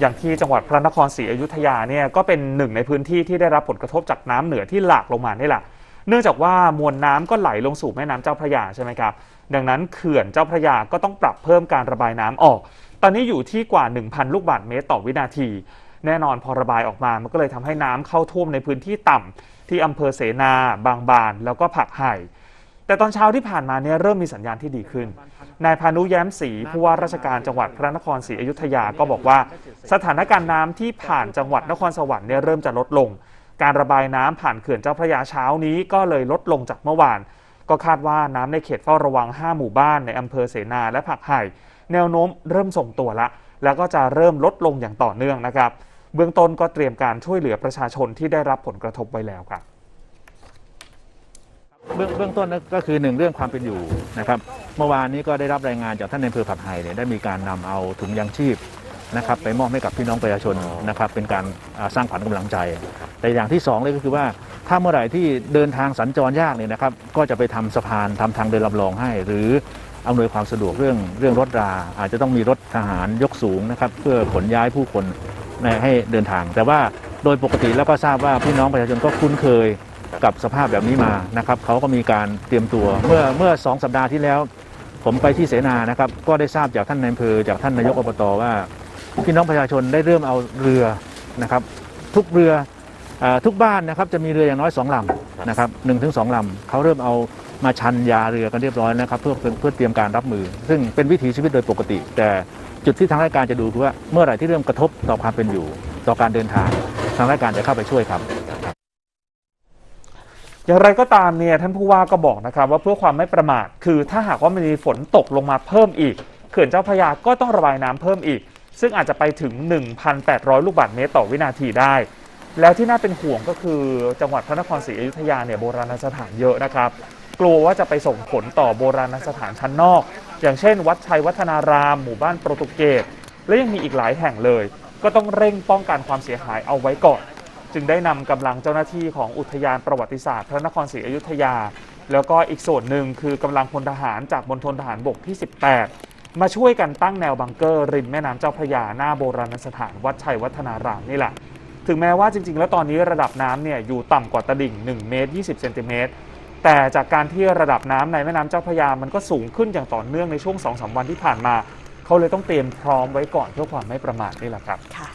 อย่างที่จังหวัดพระนครศรีอยุธยาเนี่ยก็เป็นหนึ่งในพื้นที่ที่ได้รับผลกระทบจากน้ำเหนือที่หลากลงมานี่แหละ เนื่องจากว่ามวลน้ำก็ไหลลงสู่แม่น้ำเจ้าพระยาใช่ไหมครับ ดังนั้นเขื่อนเจ้าพระยาก็ต้องปรับเพิ่มการระบายน้ำออก ตอนนี้อยู่ที่กว่า 1,000 ลูกบาศก์เมตรต่อวินาที แน่นอนพอระบายออกมา มันก็เลยทำให้น้ำเข้าท่วมในพื้นที่ต่ำที่อำเภอเสนา บางบาน แล้วก็ผักไห่แต่ตอนเช้าที่ผ่านมาเนี่ยเริ่มมีสัญญาณที่ดีขึ้น นายพานุแย้มศรีผู้ว่าราชการจังหวัดพระนครศรีอยุธยาก็บอกว่า สถานการณ์น้ำที่ผ่านจังหวัดนครสวรรค์เนี่ยเริ่มจะลดลง การระบายน้ำผ่านเขื่อนเจ้าพระยาเช้านี้ก็เลยลดลงจากเมื่อวาน ก็คาดว่าน้ำในเขตเฝ้าระวัง 5 หมู่บ้านในอำเภอเสนาและผักไห่แนวโน้มเริ่มส่งตัวละ แล้วก็จะเริ่มลดลงอย่างต่อเนื่องนะครับ เบื้องต้นก็เตรียมการช่วยเหลือประชาชนที่ได้รับผลกระทบไว้แล้วครับเบื้องเบื้องต้นก็คือหนึ่งเรื่องความเป็นอยู่นะครับ เมื่อวานนี้ก็ได้รับรายงานจากท่านในอำเภอผักไห่เนี่ยได้มีการนำเอาถุงยางชีพนะครับไปมอบให้กับพี่น้องประชาชนนะครับเป็นการสร้างขวัญกำลังใจ แต่อย่างที่สองเลยก็คือว่าถ้าเมื่อไหร่ที่เดินทางสัญจรยากเนี่ยนะครับก็จะไปทำสะพานทำทางเดินลำรองให้ หรืออำนวยความสะดวกเรื่องเรื่องรถรา อาจจะต้องมีรถทหารยกสูงนะครับเพื่อขนย้ายผู้คนนให้เดินทาง แต่ว่าโดยปกติแล้วก็ทราบว่าพี่น้องประชาชนก็คุ้นเคยกับสภาพแบบนี้มานะครับเขาก็มีการเตรียมตัวเมื่อเมื่อสองสัปดาห์ที่แล้ว ผมไปที่เสนานะครับ ก็ได้ทราบจากท่านนายอำเภอจากท่านนายกอบตว่า พี่น้องประชาชนได้เริ่มเอาเรือนะครับ ทุกเรือเออทุกบ้านนะครับจะมีเรืออย่างน้อยสองลำนะครับหนึ่งถึงสองลำเขาเริ่มเอามาชันยาเรือกันเรียบร้อยนะครับ เพื่อเพื่อเพื่อเตรียมการรับมือ ซึ่งเป็นวิถีชีวิตโดยปกติ แต่จุดที่ทางราชการจะดูคือว่าเมื่อไหร่ที่เริ่มกระทบต่อความเป็นอยู่ ต่อการเดินทางทางราชการจะเข้าไปช่วยครับ อย่างไรก็ตามเนี่ยท่านผู้ว่าก็บอกนะครับว่าเพื่อความไม่ประมาทคือถ้าหากว่ามันมีฝนตกลงมาเพิ่มอีกเขื่อนเจ้าพระยาก็ต้องระบายน้ำเพิ่มอีก ซึ่งอาจจะไปถึง 1,800 ลูกบาศก์เมตรต่อวินาทีได้ แล้วที่น่าเป็นห่วงก็คือจังหวัดพระนครศรีอยุธยาเนี่ยโบราณสถานเยอะนะครับ กลัวว่าจะไปส่งผลต่อโบราณสถานชั้นนอก อย่างเช่น วัดชัยวัฒนาราม หมู่บ้านโปรตุเกสและยังมีอีกหลายแห่งเลย ก็ต้องเร่งป้องกันความเสียหายเอาไว้ก่อน จึงได้นำกำลังเจ้าหน้าที่ของอุทยานประวัติศาสตร์พระนครศรีอยุธยา แล้วก็อีกส่วนหนึ่งคือกำลังพลทหารจากมณฑลทหารบกที่ 18 มาช่วยกันตั้งแนวบังเกอร์ริมแม่น้ำเจ้าพระยาหน้าโบราณสถานวัดชัยวัฒนารามนี่แหละ ถึงแม้ว่าจริง ๆ แล้วตอนนี้ระดับน้ำเนี่ยอยู่ต่ำกว่าตลิ่ง 1 เมตร 20 เซนติเมตร แต่จากการที่ระดับน้ำในแม่น้ำเจ้าพระยามันก็สูงขึ้นอย่างต่อเนื่องในช่วง2-3วันที่ผ่านมา เขาเลยต้องเตรียมพร้อมไว้ก่อนเพื่อความไม่ประมาทนี่แหละครับ ค่ะ